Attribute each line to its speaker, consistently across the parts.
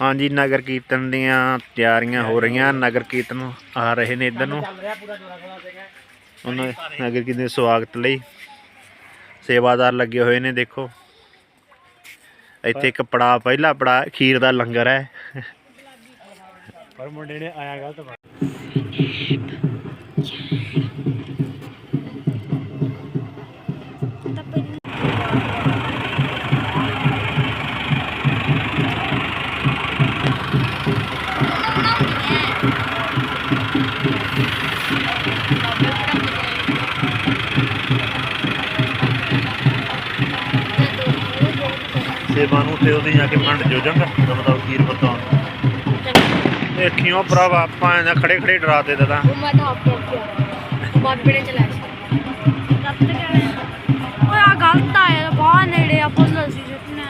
Speaker 1: ਹਾਂਜੀ, ਨਗਰ ਕੀਰਤਨ ਦੀਆਂ ਤਿਆਰੀਆਂ ਹੋ ਰਹੀਆਂ। ਨਗਰ ਕੀਰਤਨ ਆ ਰਹੇ ਨੇ ਇੱਧਰ ਨੂੰ। ਉਹਨਾਂ ਨਗਰ ਕੀਰਤਨ ਦੇ ਸਵਾਗਤ ਲਈ ਸੇਵਾਦਾਰ ਲੱਗੇ ਹੋਏ ਨੇ, ਦੇਖੋ। ਇੱਥੇ ਇੱਕ ਪੜਾ ਪਹਿਲਾ ਪੜਾ ਖੀਰ ਦਾ ਲੰਗਰ ਹੈ।
Speaker 2: ਪਰ ਮੁੰਡੇ ਨੇ ਆਇਆ ਗਲਤ
Speaker 1: ਤੇ ਉਹਦੀ ਜਾ ਕੇ ਫੰਡ ਜੋ ਜਾਂਗਾ ਮਤਲਬ ਖੀਰ ਵਰਤਾਉਣ ਦੇਖਿਓ ਭਰਾਵਾ ਆਪਾਂ ਇਹਨਾਂ ਖੜੇ ਖੜੇ ਡਰਾਤੇ ਦਦਾ
Speaker 3: ਉਹ ਮੈਂ ਤਾਂ ਆਪੇ ਆਪੇ ਬਾਅਦ ਬੜੇ ਚਲਾ ਸੀ। ਕੱਤ ਕੇ ਓਏ ਆ ਗਲਤ ਆਇਆ ਬਾਹਰ ਨੇੜੇ ਆ ਪੁੱਲ ਸੀ ਜਿੱਤਨੇ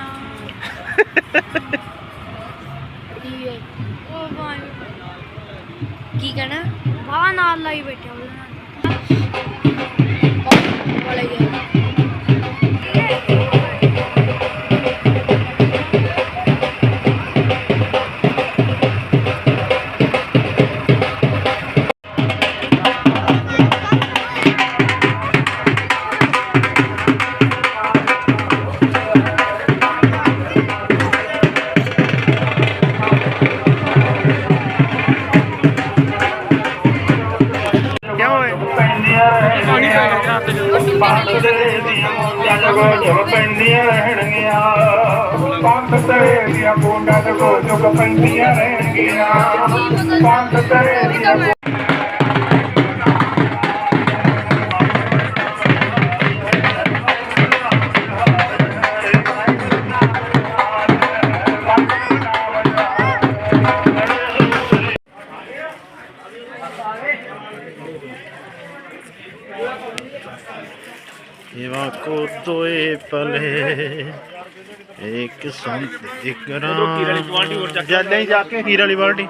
Speaker 3: ਕੀ ਹੈ? ਉਹ ਭਾਈ ਕੀ ਕਹਿਣਾ? ਬਾਹਰ ਨਾਲ ਲਾਈ ਬੈਠੇ
Speaker 2: ਪਾਣੀ
Speaker 4: ਪੰਥ ਦੇ ਦੀਆਂ ਜੱਜ ਕੋ ਝੁਕ ਪੈਂਦੀਆਂ ਰਹਿਣਗੀਆਂ। ਪੰਥ ਤੇਰੇ ਦੀਆਂ ਬੋਂਡਾਂ ਤੇ ਕੋ ਝੁਕ ਪੈਂਦੀਆਂ ਰਹਿਣਗੀਆਂ। ਪੰਥ ਤੇਰੇ ਦੀਆਂ
Speaker 1: ਇਵਾ ਕੋ ਦੋਏ ਪਲੇ ਇੱਕ ਸੰਤ ਇੱਕ ਰਾਮ। ਜਦ ਨਹੀਂ ਜਾ ਕੇ ਹੀਰ ਵਾਲੀ ਬਾਲਟੀ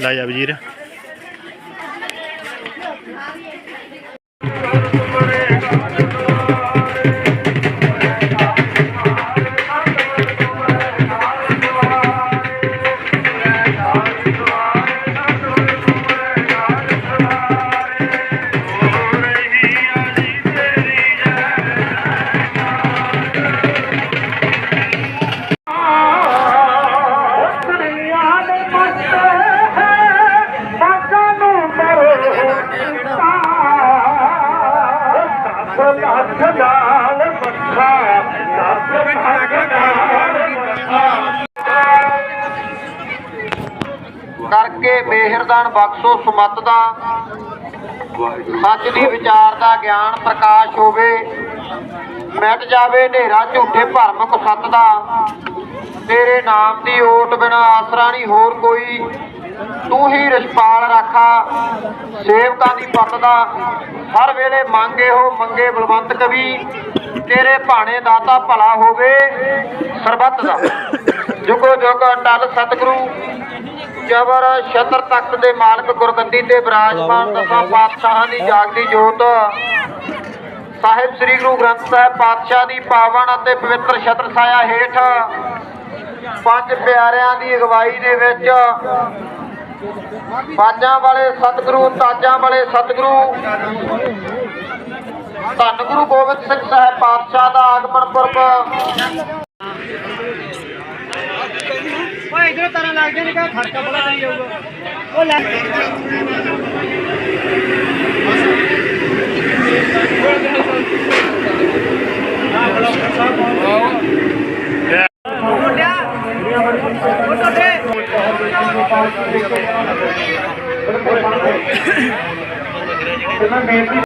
Speaker 1: ਲੈ ਜਾ
Speaker 4: ਦਸ ਨਾਲ ਮੱਥਾ ਦਸ ਨਾਲ
Speaker 5: ਕਰਕੇ ਮਿਹਰਦਾਨ ਬਖਸ਼ੋ ਸੁਮਤ ਦਾ। ਸੱਚ ਦੀ ਵਿਚਾਰ ਦਾ ਗਿਆਨ ਪ੍ਰਕਾਸ਼ ਹੋਵੇ, ਮਿਟ ਜਾਵੇ ਹਨੇਰਾ ਝੂਠੇ ਭਰਮ ਕੁਸੱਤ ਦਾ। ਤੇਰੇ ਨਾਮ ਦੀ ਓਟ ਬਿਨਾ ਆਸਰਾ ਨਹੀਂ, ਹੋਰ ਕੋਈ ਤੂੰ ਹੀ ਰਿਸ਼ਪਾਲ ਰਾਖਾ ਸੇਵਕਾਂ ਦੀ ਪੱਤ ਦਾ। ਹਰ ਵੇਲੇ ਮੰਗੇ ਹੋ ਮੰਗੇ ਬਲਵੰਤ ਕਵੀ ਤੇਰੇ ਭਾਣੇ ਦਾਤਾ ਭਲਾ ਹੋਵੇ ਸਰਬੱਤ ਦਾ। ਜੁਗੋ ਜੁਗ ਅਟਲ ਸਤਿਗੁਰੂ ਜਬਰ ਛਤਰ ਤਖਤ ਦੇ ਮਾਲਕ ਗੁਰਗੱਦੀ ਤੇ ਵਿਰਾਜਮਾਨ ਦਸਾਂ ਪਾਤਸ਼ਾਹਾਂ ਦੀ ਜਾਗਦੀ ਜੋਤ। ਸਾਹਿਬ ਸ੍ਰੀ ਗੁਰੂ ਗ੍ਰੰਥ ਸਾਹਿਬ ਪਾਤਸ਼ਾਹ ਦੀ ਪਾਵਨ ਅਤੇ ਪਵਿੱਤਰ ਛਤਰ ਛਾਇਆ ਹੇਠ। ਪੰਜ ਪਿਆਰਿਆਂ ਦੀ ਅਗਵਾਈ ਦੇ ਵਿੱਚ ਬਾਜਾਂ ਵਾਲੇ ਸਤਿਗੁਰੂ, ਤਾਜਾਂ ਵਾਲੇ ਸਤਿਗੁਰੂ। ਧੰਨ ਗੁਰੂ ਗੋਬਿੰਦ ਸਿੰਘ ਸਾਹਿਬ ਪਾਤਸ਼ਾਹ ਦਾ ਆਗਮਨ ਪੁਰਬ।
Speaker 2: ਓਏ ਇਧਰ ਤਰ੍ਹਾਂ ਲੱਗ ਜਾਣੀ ਕਾ ਖੜਕਾ ਬੜਾ ਕਰੀ ਜਾਊਗਾ ਉਹ ਲੈ।
Speaker 4: ਇਹਨਾਂ ਬੇਨਤੀ